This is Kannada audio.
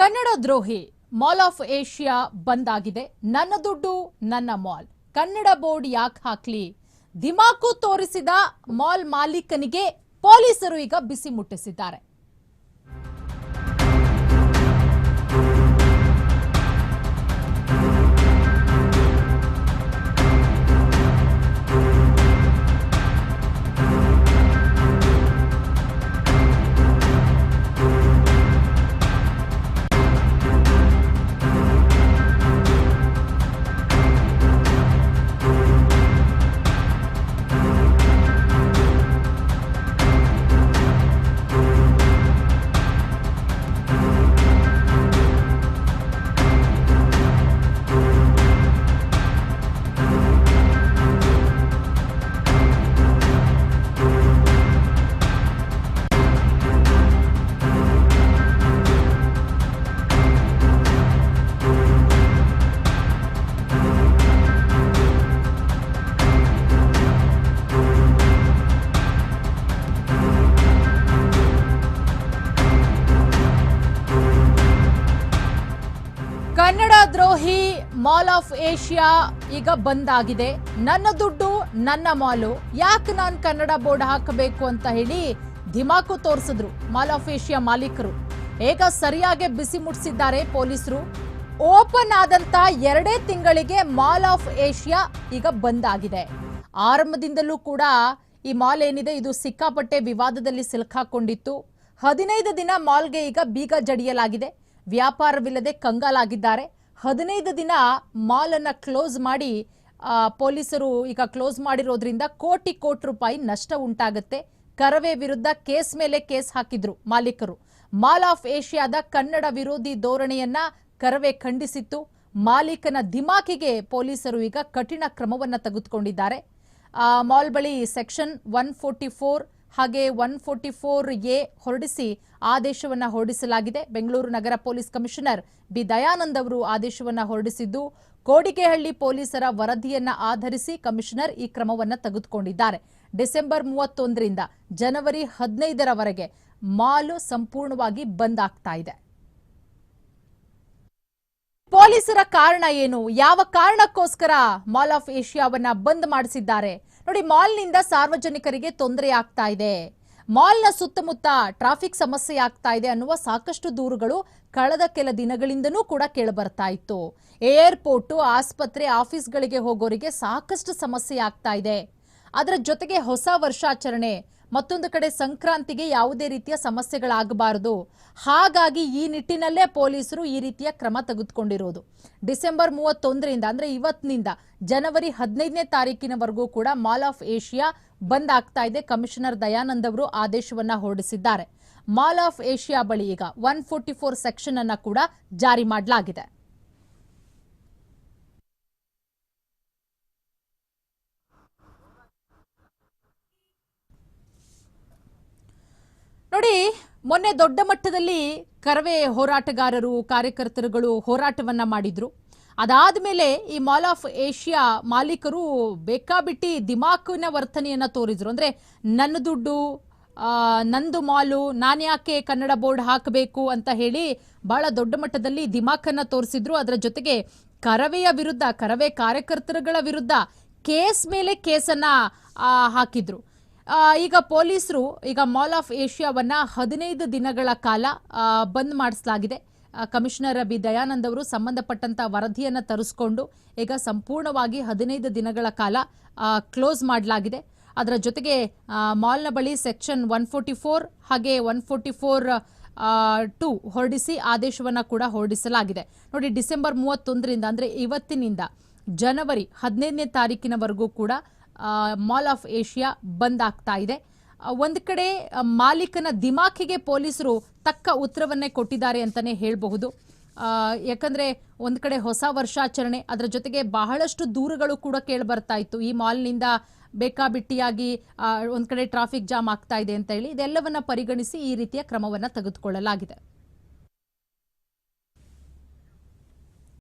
ಕನ್ನಡ ದ್ರೋಹಿ, ಮಾಲ್ ಆಫ್ ಏಷ್ಯಾ ಬಂದ್ ಆಗಿದೆ ನನ್ನ ದುಡ್ಡು ನನ್ನ ಮಾಲ್. ಕನ್ನಡ ಬೋರ್ಡ್ ಯಾಕೆ ಹಾಕ್ಲಿ? ದಿಮಾಕು ತೋರಿಸಿದ ಮಾಲ್ ಮಾಲೀಕನಿಗೆ ಪೊಲೀಸರು ಈಗ ಬಿಸಿ ಮುಟ್ಟಿಸಿದ್ದಾರೆ. ದ್ರೋಹಿ ಮಾಲ್ ಆಫ್ ಏಷ್ಯಾ ಈಗ ಬಂದ್ ಆಗಿದೆ ನನ್ನ ದುಡ್ಡು, ನನ್ನ ಮಾಲು. ಯಾಕೆ ನಾನು ಕನ್ನಡ ಬೋರ್ಡ್ ಹಾಕಬೇಕು ಅಂತ ಹೇಳಿ ಧಿಮಾಕು ತೋರಿಸಿದ್ರು ಮಾಲ್ ಆಫ್ ಏಷ್ಯಾ ಮಾಲೀಕರು. ಈಗ ಸರಿಯಾಗಿ ಬಿಸಿ ಮುಟ್ಟಿಸಿದ್ದಾರೆ ಪೊಲೀಸರು. ಓಪನ್ ಆದಂತ ಎರಡೇ ತಿಂಗಳಿಗೆ ಮಾಲ್ ಆಫ್ ಏಷ್ಯಾ ಈಗ ಬಂದ್ ಆಗಿದೆ ಆರಂಭದಿಂದಲೂ ಕೂಡ ಈ ಮಾಲ್ ಏನಿದೆ, ಇದು ಸಿಕ್ಕಾಪಟ್ಟೆ ವಿವಾದದಲ್ಲಿ ಸಿಲುಕಾಕೊಂಡಿತ್ತು ಹದಿನೈದು ದಿನ ಮಾಲ್ಗೆ ಈಗ ಬೀಗ ಜಡಿಯಲಾಗಿದೆ. ವ್ಯಾಪಾರವಿಲ್ಲದೆ ಕಂಗಾಲಾಗಿದ್ದಾರೆ. ಹದಿನೈದು ದಿನ ಮಾಲನ್ನು ಕ್ಲೋಸ್ ಮಾಡಿ ಪೊಲೀಸರು ಈಗ ಕ್ಲೋಸ್ ಮಾಡಿರೋದ್ರಿಂದ ಕೋಟಿ ಕೋಟಿ ರೂಪಾಯಿ ನಷ್ಟ ಉಂಟಾಗುತ್ತೆ. ಕರವೇ ವಿರುದ್ಧ ಕೇಸ್ ಮೇಲೆ ಕೇಸ್ ಹಾಕಿದ್ರು ಮಾಲೀಕರು. ಮಾಲ್ ಆಫ್ ಏಷ್ಯಾದ ಕನ್ನಡ ವಿರೋಧಿ ಧೋರಣೆಯನ್ನ ಕರವೇ ಖಂಡಿಸಿತ್ತು. ಮಾಲೀಕನ ದಿಮಾಕಿಗೆ ಪೊಲೀಸರು ಈಗ ಕಠಿಣ ಕ್ರಮವನ್ನ ತೆಗೆದುಕೊಂಡಿದ್ದಾರೆ. ಮಾಲ್ ಬಳಿ ಸೆಕ್ಷನ್ ಒನ್ ಫೋರ್ಟಿ ಫೋರ್ ಹಾಗೆ ಒನ್ ಫೋರ್ಟಿ ಫೋರ್ ಎ ಹೊರಡಿಸಿ ಆದೇಶವನ್ನು ಹೊರಡಿಸಲಾಗಿದೆ. ಬೆಂಗಳೂರು ನಗರ ಪೊಲೀಸ್ ಕಮಿಷನರ್ ಬಿ ದಯಾನಂದ್ ಅವರು ಆದೇಶವನ್ನು ಹೊರಡಿಸಿದ್ದು, ಕೋಡಿಗೆಹಳ್ಳಿ ಪೊಲೀಸರ ವರದಿಯನ್ನ ಆಧರಿಸಿ ಕಮಿಷನರ್ ಈ ಕ್ರಮವನ್ನು ತೆಗೆದುಕೊಂಡಿದ್ದಾರೆ. ಡಿಸೆಂಬರ್ ಮೂವತ್ತೊಂದರಿಂದ ಜನವರಿ ಹದಿನೈದರವರೆಗೆ ಮಾಲು ಸಂಪೂರ್ಣವಾಗಿ ಬಂದ್ ಆಗ್ತಾ ಇದೆ. ಪೊಲೀಸರ ಕಾರಣ ಏನು? ಯಾವ ಕಾರಣಕ್ಕೋಸ್ಕರ ಮಾಲ್ ಆಫ್ ಏಷ್ಯಾವನ್ನ ಬಂದ್ ಮಾಡಿಸಿದ್ದಾರೆ? ನೋಡಿ, ಮಾಲ್ನಿಂದ ಸಾರ್ವಜನಿಕರಿಗೆ ತೊಂದರೆ ಆಗ್ತಾ ಇದೆ. ಮಾಲ್ನ ಸುತ್ತಮುತ್ತ ಟ್ರಾಫಿಕ್ ಸಮಸ್ಯೆ ಆಗ್ತಾ ಇದೆ ಅನ್ನುವ ಸಾಕಷ್ಟು ದೂರುಗಳು ಕಳೆದ ಕೆಲ ದಿನಗಳಿಂದನೂ ಕೂಡ ಕೇಳಬರ್ತಾ ಇತ್ತು. ಏರ್ಪೋರ್ಟು, ಆಸ್ಪತ್ರೆ, ಆಫೀಸ್ಗಳಿಗೆ ಹೋಗೋರಿಗೆ ಸಾಕಷ್ಟು ಸಮಸ್ಯೆ ಆಗ್ತಾ ಇದೆ. ಅದರ ಜೊತೆಗೆ ಹೊಸ ವರ್ಷಾಚರಣೆ ಮತ್ತೊಂದು ಕಡೆ ಸಂಕ್ರಾಂತಿಗೆ ಯಾವುದೇ ರೀತಿಯ ಸಮಸ್ಯೆಗಳಾಗಬಾರದು. ಹಾಗಾಗಿ ಈ ನಿಟ್ಟಿನಲ್ಲೇ ಪೊಲೀಸರು ಈ ರೀತಿಯ ಕ್ರಮ ತೆಗೆದುಕೊಂಡಿರೋದು. ಡಿಸೆಂಬರ್ ಮೂವತ್ತೊಂದರಿಂದ ಅಂದ್ರೆ ಇವತ್ತಿನಿಂದ ಜನವರಿ ಹದಿನೈದನೇ ತಾರೀಕಿನವರೆಗೂ ಕೂಡ ಮಾಲ್ ಆಫ್ ಏಷ್ಯಾ ಬಂದ್ ಆಗ್ತಾ ಇದೆ. ಕಮಿಷನರ್ ದಯಾನಂದ್ ಅವರು ಆದೇಶವನ್ನ ಹೊರಡಿಸಿದ್ದಾರೆ. ಮಾಲ್ ಆಫ್ ಏಷ್ಯಾ ಬಳಿ ಈಗ ಒನ್ ಫೋರ್ಟಿ ಫೋರ್ ಸೆಕ್ಷನ್ ಅನ್ನು ಕೂಡ ಜಾರಿ ಮಾಡಲಾಗಿದೆ. ನೋಡಿ, ಮೊನ್ನೆ ದೊಡ್ಡ ಮಟ್ಟದಲ್ಲಿ ಕರವೇ ಹೋರಾಟಗಾರರು, ಕಾರ್ಯಕರ್ತರುಗಳು ಹೋರಾಟವನ್ನ ಮಾಡಿದ್ರು. ಅದಾದ ಮೇಲೆ ಈ ಮಾಲ್ ಆಫ್ ಏಷ್ಯಾ ಮಾಲೀಕರು ಬೇಕಾಬಿಟ್ಟಿ ದಿಮಾಕಿನ ವರ್ತನೆಯನ್ನ ತೋರಿದ್ರು. ಅಂದ್ರೆ ನನ್ನ ದುಡ್ಡು ನಂದು ಮಾಲು, ನಾನು ಯಾಕೆ ಕನ್ನಡ ಬೋರ್ಡ್ ಹಾಕಬೇಕು ಅಂತ ಹೇಳಿ ಬಹಳ ದೊಡ್ಡ ಮಟ್ಟದಲ್ಲಿ ದಿಮಾಕನ್ನ ತೋರಿಸಿದ್ರು. ಅದರ ಜೊತೆಗೆ ಕರವೆಯ ವಿರುದ್ಧ, ಕರವೇ ಕಾರ್ಯಕರ್ತರುಗಳ ವಿರುದ್ಧ ಕೇಸ್ ಮೇಲೆ ಕೇಸನ್ನ ಹಾಕಿದ್ರು. ಈಗ ಪೊಲೀಸರು ಈಗ ಮಾಲ್ ಆಫ್ ಏಷ್ಯಾವನ್ನ ಹದಿನೈದು ದಿನಗಳ ಕಾಲ ಬಂದ್ ಮಾಡಿಸಲಾಗಿದೆ. ಕಮಿಷನರ್ ಬಿ ದಯಾನಂದ್ ಅವರು ಸಂಬಂಧಪಟ್ಟಂತ ವರದಿಯನ್ನ ತರಿಸ್ಕೊಂಡು ಈಗ ಸಂಪೂರ್ಣವಾಗಿ ಹದಿನೈದು ದಿನಗಳ ಕಾಲ ಕ್ಲೋಸ್ ಮಾಡಲಾಗಿದೆ. ಅದರ ಜೊತೆಗೆ ಮಾಲ್ನ ಬಳಿ ಸೆಕ್ಷನ್ ಒನ್ ಫೋರ್ಟಿ ಫೋರ್ ಹಾಗೆ ಒನ್ ಫೋರ್ಟಿ ಫೋರ್ ಟು ಹೊರಡಿಸಿ ಆದೇಶವನ್ನು ಕೂಡ ಹೊರಡಿಸಲಾಗಿದೆ. ನೋಡಿ, ಡಿಸೆಂಬರ್ ಮೂವತ್ತೊಂದರಿಂದ ಅಂದರೆ ಇವತ್ತಿನಿಂದ ಜನವರಿ ಹದಿನೈದನೇ ತಾರೀಕಿನವರೆಗೂ ಕೂಡ ಮಾಲ್ ಆಫ್ ಏಷ್ಯಾ ಬಂದ್ ಆಗ್ತಾ ಇದೆ. ಒಂದು ಕಡೆ ಮಾಲೀಕನ ದಿಮಾಖಿಗೆ ಪೊಲೀಸರು ತಕ್ಕ ಉತ್ತರವನ್ನೇ ಕೊಟ್ಟಿದ್ದಾರೆ ಅಂತಾನೆ ಹೇಳಬಹುದು. ಯಾಕಂದರೆ ಒಂದ್ ಕಡೆ ಹೊಸ ವರ್ಷಾಚರಣೆ, ಅದರ ಜೊತೆಗೆ ಬಹಳಷ್ಟು ದೂರುಗಳು ಕೂಡ ಕೇಳಿ ಬರ್ತಾ ಇತ್ತು. ಈ ಮಾಲ್ನಿಂದ ಬೇಕಾಬಿಟ್ಟಿಯಾಗಿ ಒಂದ್ ಕಡೆ ಟ್ರಾಫಿಕ್ ಜಾಮ್ ಆಗ್ತಾ ಇದೆ ಅಂತ ಹೇಳಿ ಇದೆಲ್ಲವನ್ನ ಪರಿಗಣಿಸಿ ಈ ರೀತಿಯ ಕ್ರಮವನ್ನ ತೆಗೆದುಕೊಳ್ಳಲಾಗಿದೆ.